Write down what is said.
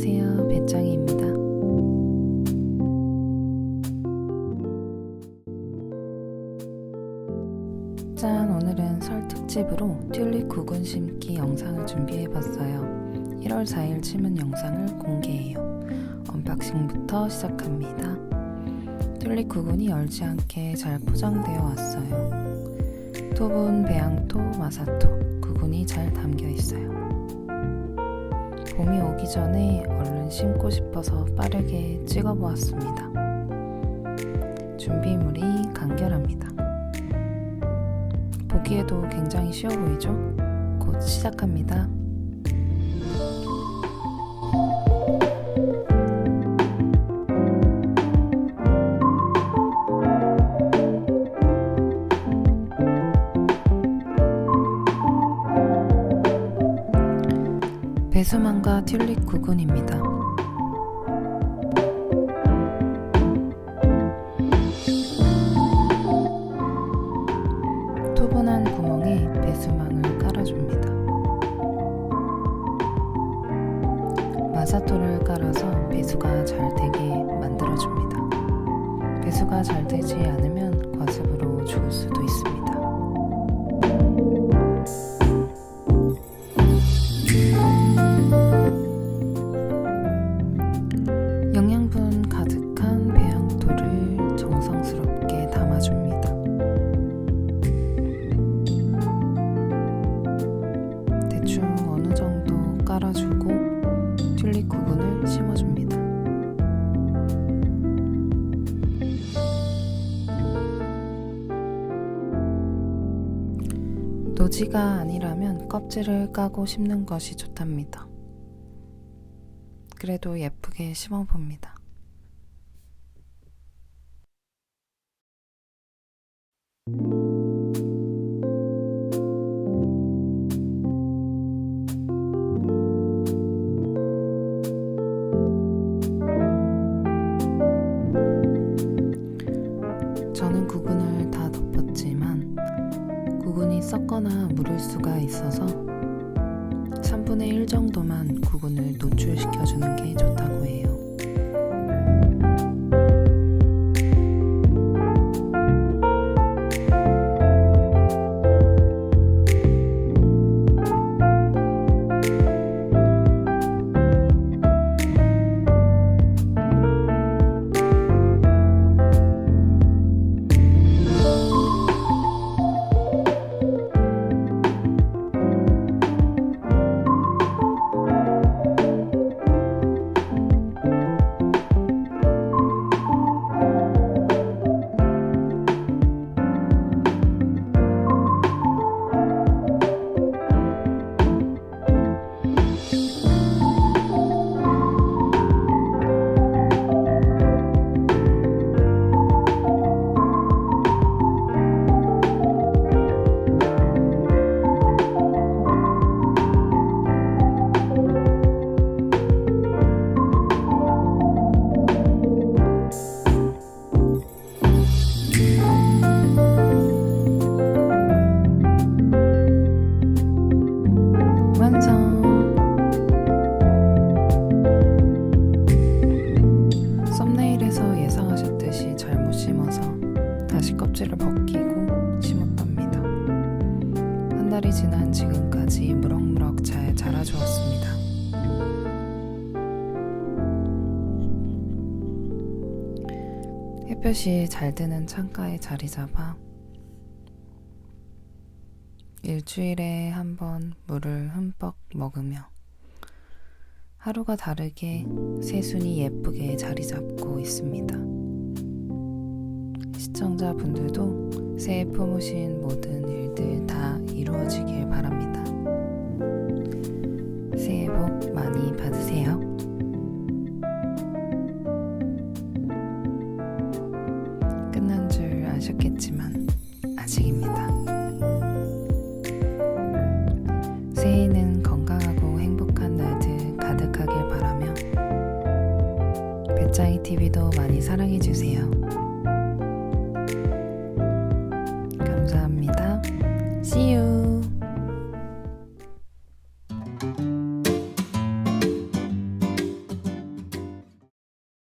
안녕하세요. 배짱이입니다. 짠, 오늘은 설 특집으로 튤립 구근 심기 영상을 준비해봤어요. 1월 4일 심은 영상을 공개해요. 언박싱부터 시작합니다. 튤립 구근이 얼지 않게 잘 포장되어 왔어요. 토분, 배양토, 마사토, 구근이 잘 담겨 있어요. 봄이 오기 전에 얼른 심고 싶어서 빠르게 찍어보았습니다. 준비물이 간결합니다. 보기에도 굉장히 쉬워 보이죠? 곧 시작합니다. 배수만과 튤립 구근입니다. 토분한 구멍에 배수망을 깔아줍니다. 마사토를 깔아서 배수가 잘 되게 만들어줍니다. 배수가 잘 되지 않으면 과습으로 죽을 수도 있습니다. 노지가 아니라면 껍질을 까고 심는 것이 좋답니다. 그래도 예쁘게 심어봅니다. 저는 구근을 다 덮었지만 구근이 썩거나 무를 수가 있어서 3분의 1 정도만 구근을 노출시켜주는 게 좋다 껍질을 벗기고 심었답니다. 한 달이 지난 지금까지 무럭무럭 잘 자라주었습니다. 햇볕이 잘 드는 창가에 자리 잡아 일주일에 한 번 물을 흠뻑 먹으며 하루가 다르게 새순이 예쁘게 자리 잡고 있습니다. 시청자분들도 새해 품으신 모든 일들 다 이루어지길 바랍니다. 새해 복 많이 받으세요. 끝난 줄 아셨겠지만 아직입니다. 새해에는 건강하고 행복한 날들 가득하길 바라며 배짱이 TV도 많이 사랑해주세요.